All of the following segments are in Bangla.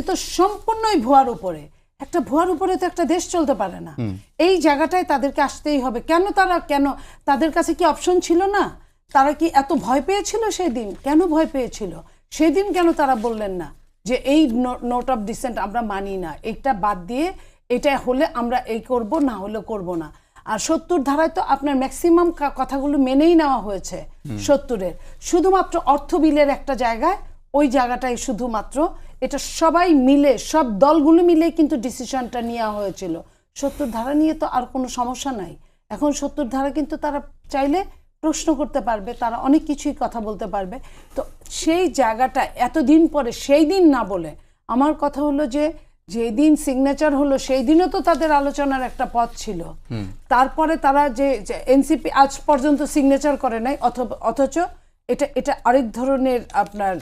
তাহলে তো সম্পূর্ণই ভুয়ার উপরে। একটা ভুয়ার উপরে তো একটা দেশ চলতে পারে না। এই জায়গাটায় তাদেরকে আসতেই হবে। কেন তারা কেন তাদের কাছে কি অপশন ছিল না? তারা কি এত ভয় পেয়েছিল সেই দিন কেন ভয় পেয়েছিল? সেই দিন কেন তারা বললেন না যে এই নোট অফ ডিসেন্ট আমরা মানি না। এটা বাদ দিয়ে এটা হলে আমরা এই করব না হলে করব না। আর সত্তর ধারায় তো আপনার ম্যাক্সিমাম কথাগুলো মেনেই নেওয়া হয়েছে সত্তরের। শুধুমাত্র অর্থ বিলের একটা জায়গায় ওই জায়গাটাই শুধুমাত্র এটা সবাই মিলে সব দলগুলো মিলে কিন্তু ডিসিশনটা নেওয়া হয়েছিল। সত্তর ধারা নিয়ে তো আর কোনো সমস্যা নাই। এখন সত্তর ধারা কিন্তু তারা চাইলে প্রশ্ন করতে পারবে তারা অনেক কিছুই কথা বলতে পারবে। তো সেই জায়গাটা এতদিন পরে সেই দিন না বলে আমার কথা হলো যে যেই দিন সিগনেচার হলো সেই দিনও তো তাদের আলোচনার একটা পথ ছিল। তারপরে তারা যে এনসিপি আজ পর্যন্ত সিগনেচার করে নাই অথ- অথচ এটা এটা আরেক ধরনের আপনার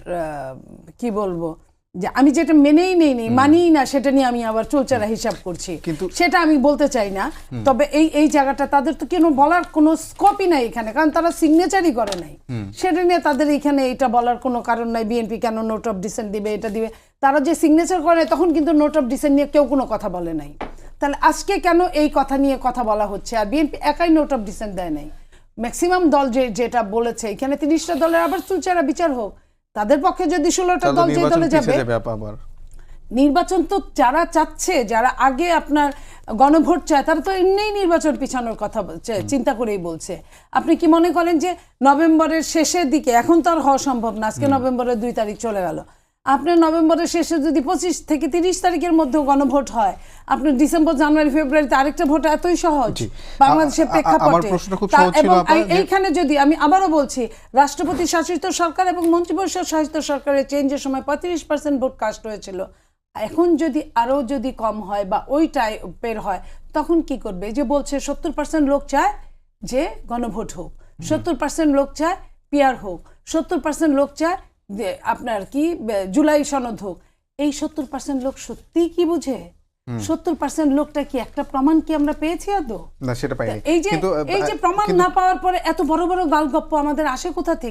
কি বলব? যে আমি যেটা মেনেই নেই নি মানিই না সেটা নিয়ে আমি আবার চলচারা হিসাব করছি। কিন্তু- সেটা আমি বলতে চাই না। তবে এই এই জায়গাটা তাদের তো কেন বলার কোনো স্কোপই নাই এখানে কারণ তারা সিগনেচারই করে নাই। সেটা নিয়ে তাদের এখানে এটা বলার কোনো কারণ নাই বিএনপি কেন নোট অফ ডিসেন্ট দিবে এটা দিবে। তারা যে সিগনেচার করে তখন কিন্তু নোট অফ ডিসেন্ট নিয়ে কেউ কোনো কথা বলে নাই। তাহলে আজকে কেন এই কথা নিয়ে কথা বলা হচ্ছে? আর বিএনপি একাই নোট অফ ডিসেন্ট দেয় নাই। ম্যাক্সিমাম দল যে যেটা বলেছে এখানে তিরিশটা দলের আবার চুলচারা বিচার হোক। তাদের পক্ষে যদি ষোলোটা দল যে দলে যাবে নির্বাচন তো যারা চাচ্ছে যারা আগে আপনার গণভোট চায় তারা তো এমনিই নির্বাচন পিছানোর কথা বলছে চিন্তা করেই বলছে। আপনি কি মনে করেন যে নভেম্বরের শেষের দিকে এখন তো আর হওয়া সম্ভব না আজকে নভেম্বরের দুই তারিখ চলে গেল আপনার নভেম্বরের শেষে যদি পঁচিশ থেকে তিরিশ তারিখের মধ্যে গণভোট হয় আপনার ডিসেম্বর জানুয়ারি ফেব্রুয়ারিতে আরেকটা ভোট এতই সহজ। বাংলাদেশের প্রেক্ষাপটে। এবং এইখানে যদি আমি আবারও বলছি রাষ্ট্রপতি শাসিত সরকার এবং মন্ত্রিপরিষদ শাসিত সরকারের চেঞ্জের সময় পঁয়ত্রিশ পার্সেন্ট ভোট কাস্ট হয়েছিল। এখন যদি আরও যদি কম হয় বা ওই টাইপের হয় তখন কি করবে? যে বলছে সত্তর পার্সেন্ট লোক চায় যে গণভোট হোক সত্তর পার্সেন্ট লোক চায় পিয়ার হোক সত্তর পার্সেন্ট লোক চায় আপনার কি জুলাই সনদ হোক এই সত্তর পার্সেন্ট লোক সত্যি কি বুঝে? সত্তর পার্সেন্ট লোকটা কি একটা প্রমাণ কি আমরা পেয়েছি আদৌ? না সেটা পাইনি। এই যে এই যে প্রমাণ না পাওয়ার পরে এত বড় বড় গালগপ্প আমাদের আসে কোথা থেকে?